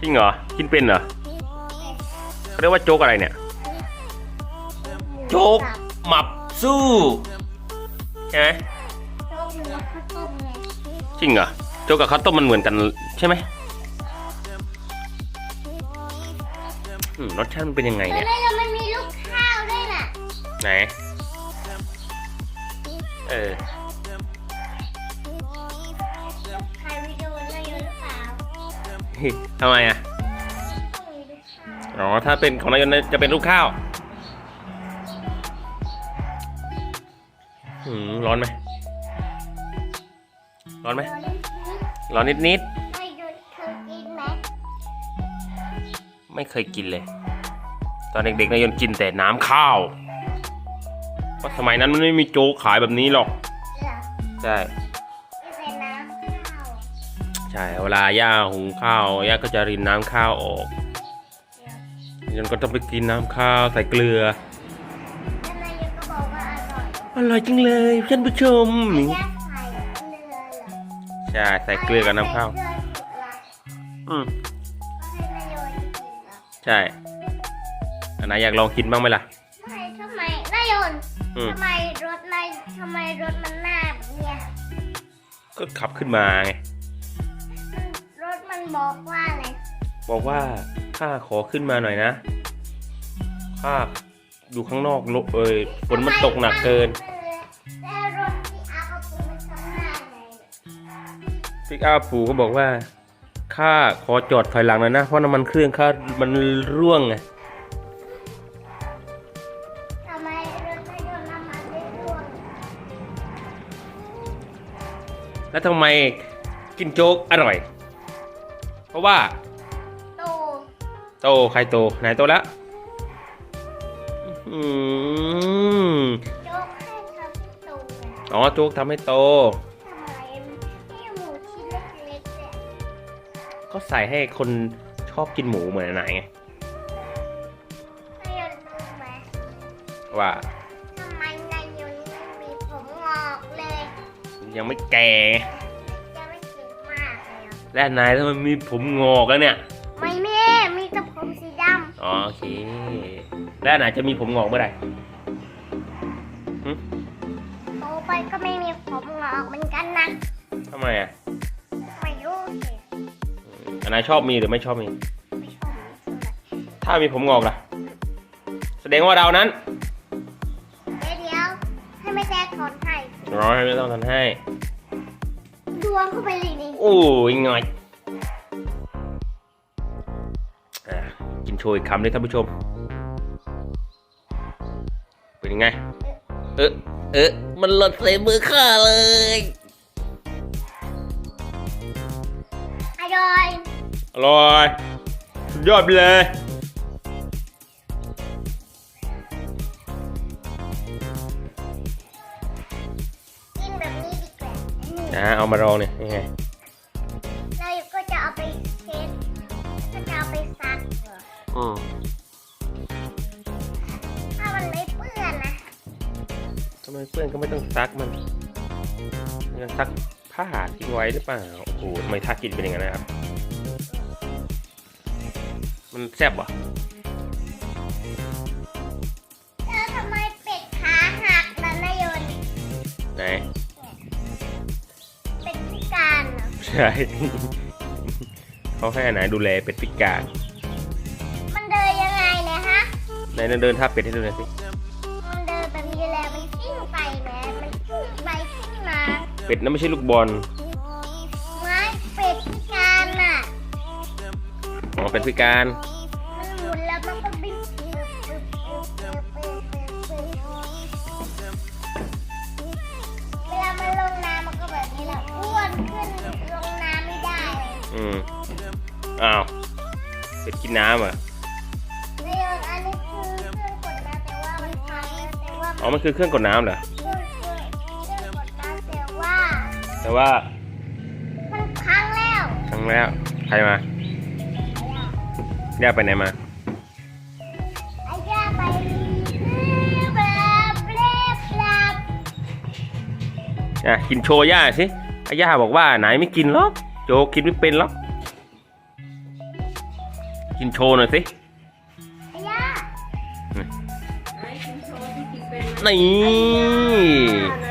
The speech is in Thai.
จริงเหรอ กินเป็นเหรอเขาเรียกว่าโจ๊กอะไรเนี่ย โจ๊กหมับสู้ใช่ไหมโจ๊กหรือว่าข้าวต้มไงจริงเหรอ โจ๊กกับข้าวต้มมันเหมือนกันใช่ไหมอืมรสชาติมันเป็นยังไงแต่เนี่ยในเรามันมีลูกข้าวด้วยน่ะ ไหน เออ ทำไมอะต้องมีลูกข้าวอ๋อ ถ้าเป็นของนายนจะเป็นลูกข้าวหืม ร้อนไหม ร้อนไหมตัวเล็กร้อนนิดนิดๆไม่ดูเคยกินไหมๆไม่เคยกินเลย ตอนเด็กๆนายนกินแต่น้ำข้าวเพราะสมัยนั้นมันไม่มีโจ๊กขายแบบนี้หรอกเหรอใช่ ช่เวลาย่าหุงข้าวย่าก็จะรินน้ำข้าวออกเดี๋ยวนายนก็ต้องไปกินน้ำข้าวใส่เกลือแล้วนายกก็บอกว่าอร่อยอร่อยจริงเลยท่านผู้ชมย่าใส่เกลือเหรอใช่ใส่เกลือกับน้ำข้าวใส่เกลือสุกละอืมก็ให้นายโยนกินเหรอใช่อันไหนายอยากลองกินบ้างไหมล่ะทำไมทำไมนายโยนอืมทำไมรถนายทำไมรถมันหน้าแบบเนี่ยก็ขับขึ้นมาไงมันรถมัน บอกว่าอะไรบอกว่าข้าขอขึ้นมาหน่อยนะข้าอยู่ข้างนอกโลเอยฝนมันตกหนักเกินแต่รถที่อาเอาปูมันทำหน้าไงพิกอัพปู่ก็บอกว่าข้าขอจอดถอยหลังหน่อยนะ เพราะน้ำมันเครื่องข้ามันร่วงไงทำไมรถนายโยนน้ำมันไม่ร่วงแล้วทำไมกินโจ๊กอร่อย เพราะว่าโตโตใครโตไหนโตแล้วอืมโจ๊กให้ทำให้โตไงอ๋อโจ๊กทำให้โต ทำไมให้หมูชิ้นเล็กๆเนี่ยก็ใส่ให้คนชอบกินหมูเหมือนไหนไงนายโยนรู้ไหมว่าทำไมนายโยนไม่มีผมงอกเลย ยังไม่แก่ไง และนายถ้ามันมีผมงอกแล้วเนี่ย ไม่แม่มีแต่ผมสีดอ๋อโอเค และนายจะมีผมงอกเมื่อไหร่หึำโตไปก็ไม่มีผมงอกเหมือนกันนะทำไมอะไม่รู้สิอันนายชอบมีหรือไม่ชอบมี ไม่ชอบมีเท่าไหร่ถ้ามีผมงอกล่ะ แสดงว่าเรานั้นเดี๋ยวเดี๋ยวให้ไม่แจ๊กถอนให้ร้อยไม่ต้องทำให้ด วงเข้าไปเลยนี่โอ้ยง่อยอะกินโชยอีกคำเลยท่านผู้ชม เป็นยังไง เออเออมันหล่นใส่มือข้าเลย อร่อย อร่อย สุดยอดไปเลย นี่นะเอามาลองเนี่ยยังไงเราก็จะเอาไปเช็ดก็จะเอาไปซักเหรออืมถ้ามันไม่เปื้อนนะทำไมเพื่อนก็ไม่ต้องซักมันมันซักผ้าทิ้งไว้หรือเปล่าโอ้โหทำไมท่ากินเป็นอย่างนั้นนะครับ มันแซ่บเห ใช่ เขาให้อันไหนดูแลเป็ดพิการมันเดินยังไงเนี่ยฮะ ไหนเดินท่าเป็ดให้ดูหน่อยสิ มันเดินแบบนี้แหละมันกิ้งไปแหมมันกิ้งไปกิ้งมาเป็ดนั้นไม่ใช่ลูกบอล ไม้เป็ดพิการน่ะ อ๋อ เป็ดพิการ อืมอ้าวเป็ดกินน้ำเหรอะในยนอันนี้คือเครื่องกดน้ำแต่ว่ามันพังแล้วแต่ว่าอ๋อ มันคือเครื่องกดน้ำเหรอ เครื่องเครื่องเครื่องกดน้ำแต่ว่าแต่ว่ามันพังแล้วครั้งแล้วใครมาย่าไปไหนมา ไอ้ย่าไปบลาบลาบลาอะ กินโชว์ย่าสิอะย่าบอกว่าไหนไม่กินหรอก โจกินไม่เป็นหรอกกินโชว์หน่อยสิไอ้ย่าไหนกินโชว์ที่กินเป็นไหมนี่ไหน